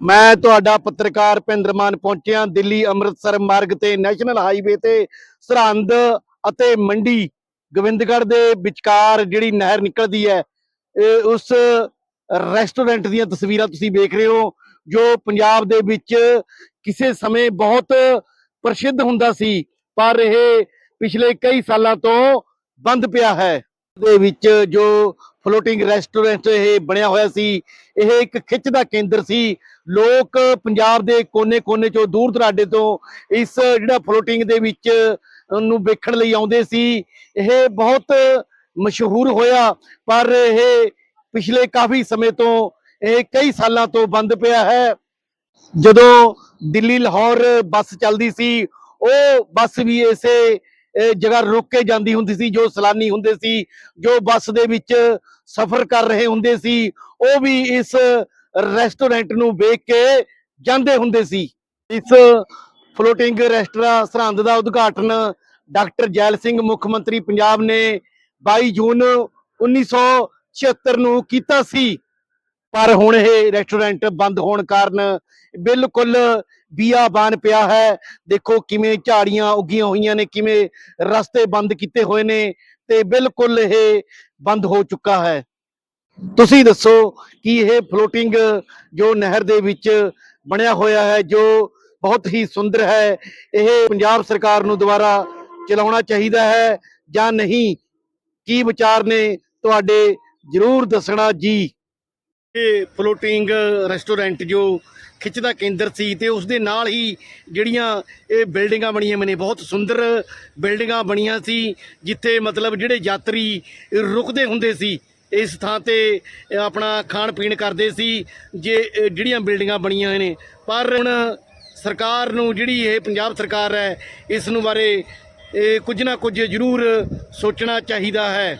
ਮੈਂ ਤੁਹਾਡਾ ਪੱਤਰਕਾਰ ਭਿੰਦਰ ਮਾਨ ਪਹੁੰਚਿਆ ਦਿੱਲੀ ਅੰਮ੍ਰਿਤਸਰ ਮਾਰਗ ਤੇ ਨੈਸ਼ਨਲ ਹਾਈਵੇ ਤੇ ਸਰਹੰਦ ਅਤੇ ਮੰਡੀ ਗੋਬਿੰਦਗੜ੍ਹ ਦੇ ਵਿਚਕਾਰ ਜਿਹੜੀ ਨਹਿਰ ਨਿਕਲਦੀ ਹੈ, ਇਹ ਉਸ ਰੈਸਟੋਰੈਂਟ ਦੀਆਂ ਤਸਵੀਰਾਂ ਤੁਸੀਂ ਵੇਖ ਰਹੇ ਹੋ, ਜੋ ਪੰਜਾਬ ਦੇ ਵਿੱਚ ਕਿਸੇ ਸਮੇਂ ਬਹੁਤ ਪ੍ਰਸਿੱਧ ਹੁੰਦਾ ਸੀ, ਪਰ ਇਹ ਪਿਛਲੇ ਕਈ ਸਾਲਾਂ ਤੋਂ ਬੰਦ ਪਿਆ ਹੈ। ਦੇ ਵਿੱਚ ਜੋ ਫਲੋਟਿੰਗ ਰੈਸਟੋਰੈਂਟ ਇਹ ਬਣਿਆ ਹੋਇਆ ਸੀ, ਇਹ ਇੱਕ ਖਿੱਚ ਦਾ ਕੇਂਦਰ ਸੀ। ਲੋਕ ਪੰਜਾਬ ਦੇ ਕੋਨੇ-ਕੋਨੇ ਚੋਂ ਦੂਰ ਦਰਾਡੇ ਤੋਂ ਇਸ ਜਿਹੜਾ ਫਲੋਟਿੰਗ ਦੇ ਵਿੱਚ ਨੂੰ ਵੇਖਣ ਲਈ ਆਉਂਦੇ ਸੀ। ਇਹ ਬਹੁਤ ਮਸ਼ਹੂਰ ਹੋਇਆ, ਪਰ ਇਹ ਪਿਛਲੇ ਕਾਫੀ ਸਮੇਂ ਤੋਂ, ਇਹ ਕਈ ਸਾਲਾਂ ਤੋਂ ਬੰਦ ਪਿਆ ਹੈ। ਜਦੋਂ ਦਿੱਲੀ ਲਾਹੌਰ ਬੱਸ ਚੱਲਦੀ ਸੀ, ਉਹ ਬੱਸ ਵੀ ਇਸੇ ਜਗ੍ਹਾ ਰੁਕ ਕੇ ਜਾਂਦੀ ਹੁੰਦੀ ਸੀ, ਜੋ ਸਲਾਨੀ ਹੁੰਦੇ ਸੀ, ਜੋ ਬੱਸ ਦੇ ਵਿੱਚ ਸਫ਼ਰ ਕਰ ਰਹੇ ਹੁੰਦੇ ਸੀ, ਉਹ ਵੀ ਇਸ ਰੈਸਟੋਰੈਂਟ ਨੂੰ ਵੇਖ ਕੇ ਜਾਂਦੇ ਹੁੰਦੇ ਸੀ। ਇਸ ਫਲੋਟਿੰਗ ਰੈਸਟੋਰਾਂ ਸਰਹੰਦ ਦਾ ਉਦਘਾਟਨ ਡਾਕਟਰ ਜੈਲ ਸਿੰਘ, ਮੁੱਖ ਮੰਤਰੀ ਪੰਜਾਬ ਨੇ 22 ਜੂਨ 1976 ਨੂੰ ਕੀਤਾ ਸੀ। ਪਰ ਹੁਣ ਇਹ ਰੈਸਟੋਰੈਂਟ ਬੰਦ ਹੋਣ ਕਾਰਨ ਬਿਲਕੁਲ ਬੀਆਬਾਨ ਪਿਆ ਹੈ। ਦੇਖੋ ਕਿਵੇਂ ਝਾੜੀਆਂ ਉੱਗੀਆਂ ਹੋਈਆਂ ਨੇ, ਕਿਵੇਂ ਰਸਤੇ ਬੰਦ ਕੀਤੇ ਹੋਏ ਨੇ ਤੇ ਬਿਲਕੁਲ ਇਹ ਬੰਦ ਹੋ ਚੁੱਕਾ ਹੈ। ਤੁਸੀਂ ਦੱਸੋ ਕਿ ਇਹ ਫਲੋਟਿੰਗ ਜੋ ਨਹਿਰ ਦੇ ਵਿੱਚ ਬਣਿਆ ਹੋਇਆ ਹੈ, ਜੋ ਬਹੁਤ ਹੀ ਸੁੰਦਰ ਹੈ, ਇਹ ਪੰਜਾਬ ਸਰਕਾਰ ਨੂੰ ਦੁਬਾਰਾ ਚਲਾਉਣਾ ਚਾਹੀਦਾ ਹੈ ਜਾਂ ਨਹੀਂ? ਕੀ ਵਿਚਾਰ ਨੇ? ਤੁਹਾਡੇ ਜਰੂਰ ਦੱਸਣਾ ਜੀ। ਇਹ ਫਲੋਟਿੰਗ ਰੈਸਟੋਰੈਂਟ ਜੋ ਖਿੱਚ ਦਾ ਕੇਂਦਰ ਸੀ ਤੇ ਉਸ ਦੇ ਨਾਲ ਹੀ ਜਿਹੜੀਆਂ ਇਹ ਬਿਲਡਿੰਗਾਂ ਬਣੀਆਂ ਨੇ, ਬਹੁਤ ਸੁੰਦਰ ਬਿਲਡਿੰਗਾਂ ਬਣੀਆਂ ਸੀ, ਜਿੱਥੇ ਮਤਲਬ ਜਿਹੜੇ ਯਾਤਰੀ ਰੁਕਦੇ ਹੁੰਦੇ ਸੀ, ਇਸ ਥਾਂ ਤੇ ਆਪਣਾ ਖਾਣ ਪੀਣ ਕਰਦੇ ਸੀ, ਜੇ ਜਿਹੜੀਆਂ ਬਿਲਡਿੰਗਾਂ ਬਣੀਆਂ ਨੇ। ਪਰ ਹੁਣ ਸਰਕਾਰ ਨੂੰ ਜਿਹੜੀ ਇਹ ਪੰਜਾਬ ਸਰਕਾਰ ਹੈ, ਇਸ ਨੂੰ ਬਾਰੇ ਇਹ ਕੁਝ ਨਾ ਕੁਝ ਜ਼ਰੂਰ ਸੋਚਣਾ ਚਾਹੀਦਾ ਹੈ।